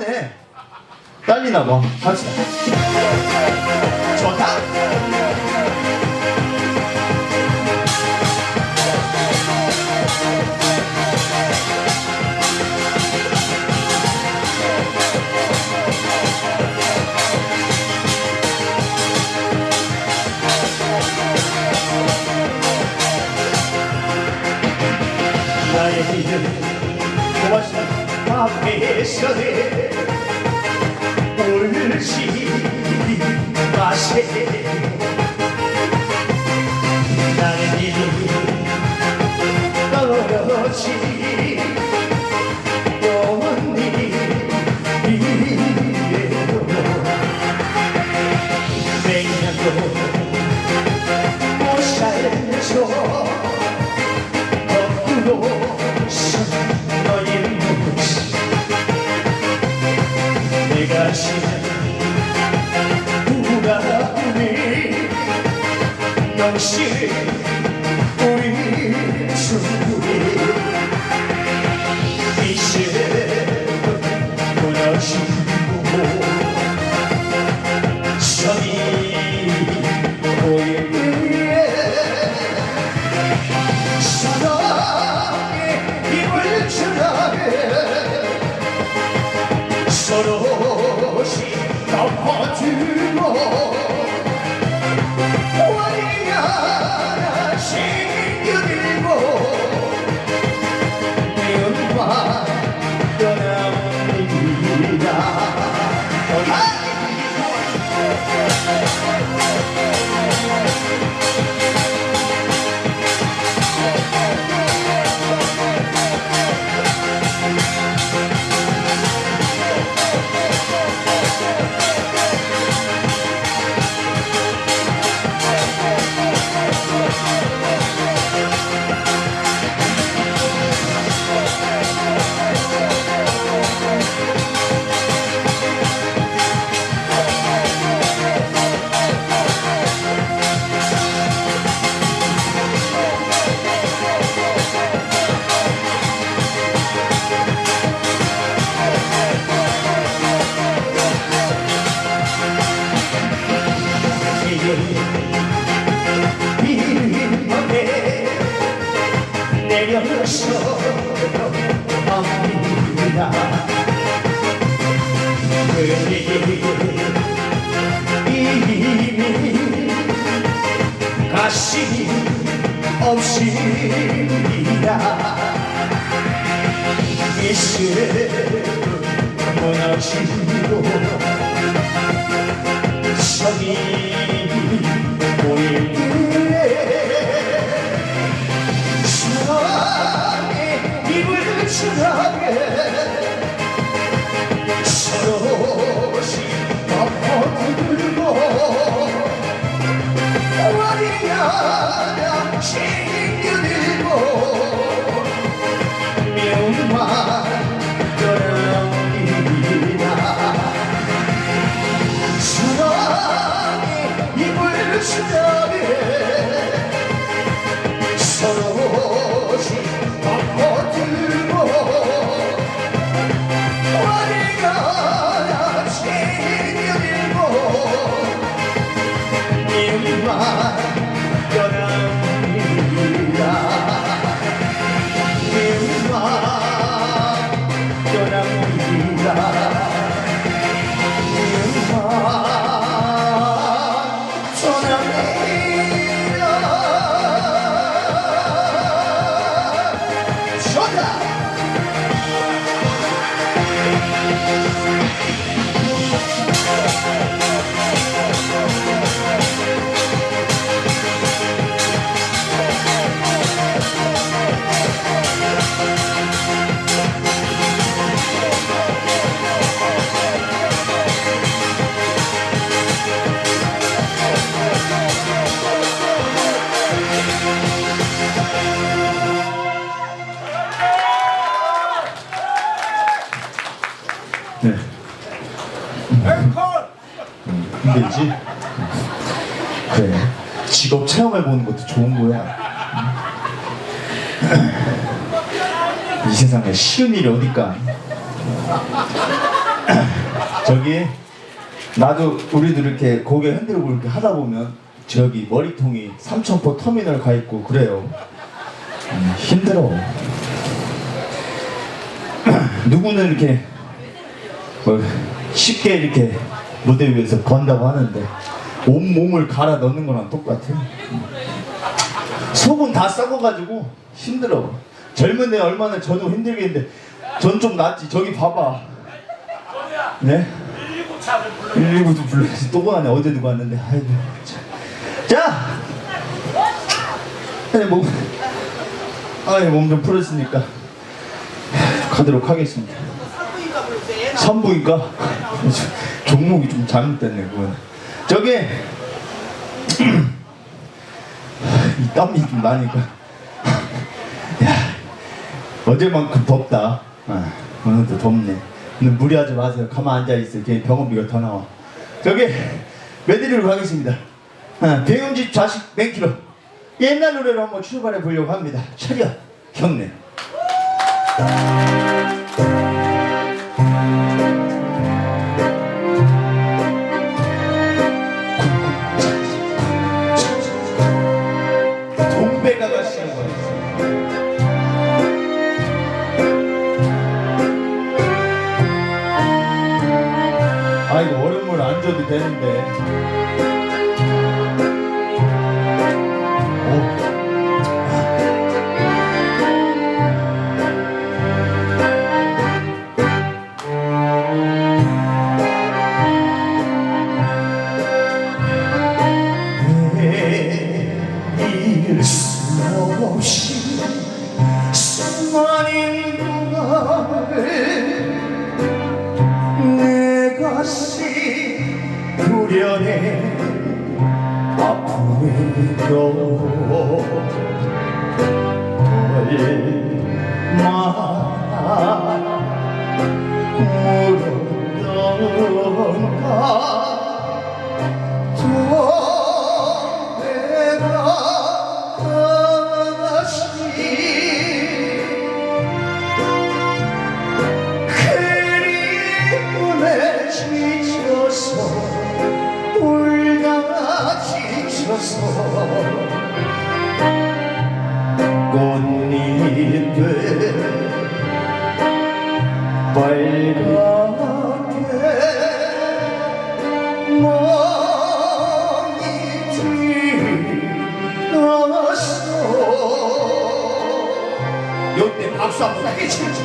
하네 딸리나봐. 갑시다 좋다. 나의 이름 고맙습니다. 앞에서는 울지 마세요 and she Yeah. 터지리라 이 슬픔 무너지고 저기 보일 때에 사랑의 입을 지나게 Yeah. 로 힘들지? 그래. 직업 체험해보는 것도 좋은 거야. 이 세상에 쉬운 일이 어딜까? 저기, 나도 우리도 이렇게 고개 흔들고 이렇게 하다 보면 저기 머리통이 삼천포 터미널 가 있고 그래요. 음, 힘들어. 누구는 이렇게 뭐 쉽게 이렇게 무대 위에서 건다고 하는데 온 몸을 갈아 넣는 거랑 똑같아. 속은 다 썩어가지고 힘들어. 젊은 애 얼마나 저도 힘들겠는데 전 좀 낫지. 저기 봐봐. 네? 119도 불러야지. 또 가네. 어제도 갔는데. 아이고. 참. 자! 네, 몸, 아이, 몸좀 풀었으니까 가도록 하겠습니다. 산부인가? 종목이 좀 잘못됐네 그건 저기 이 땀이 좀 나니까. 야 어제만큼 덥다. 아, 오늘도 덥네. 오늘 무리하지 마세요. 가만 앉아있어 괜히 병원비가 더 나와. 저기 메드리로 가겠습니다. 아, 배운집 자식 맹키로. 옛날 노래로 한번 출발해 보려고 합니다. 차렷. 경례 얼마나 물었던가 또 내가 다시 그리움에 지쳐서 울다가 지쳐서 요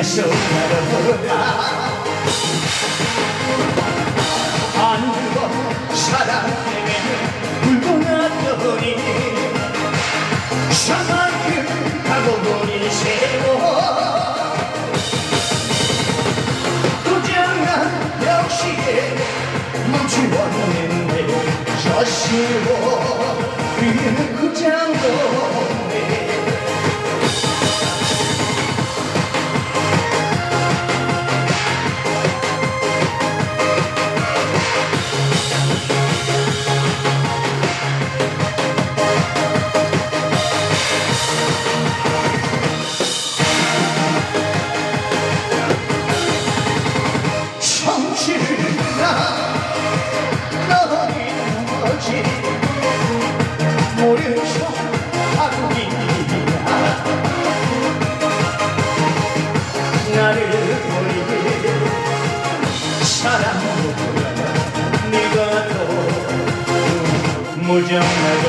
또 우리에서 나를 안고 사랑 때문에 울고 났더니 사랑을 가고 보니 세워 고장난 역시에 멈추었는데 저시워 그는 고장도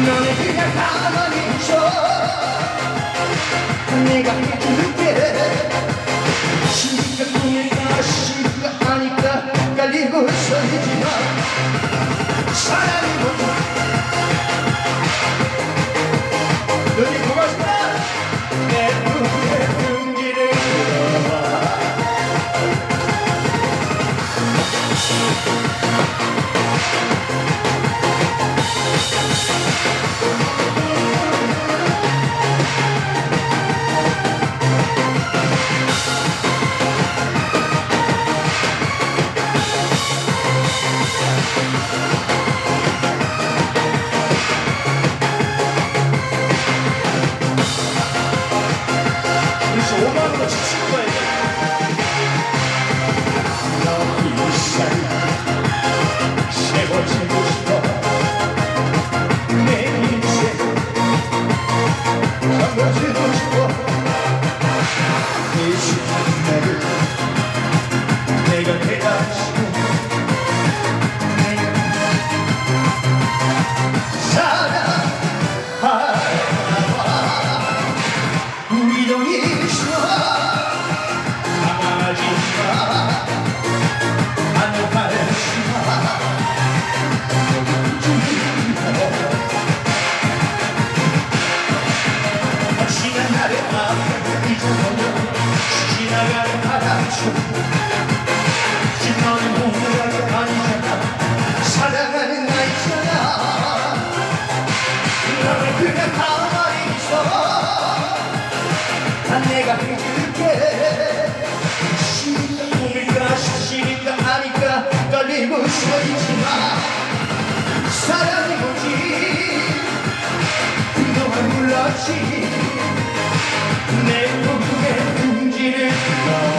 너는 그냥 가만히 있어. 내가 해줄게 시가 꿈일까 시가 아닐까 헷갈리고 서리지만 사랑이 뭐 사랑이 뭔지? 그동안 몰랐지. 내 몸에 움직이는 너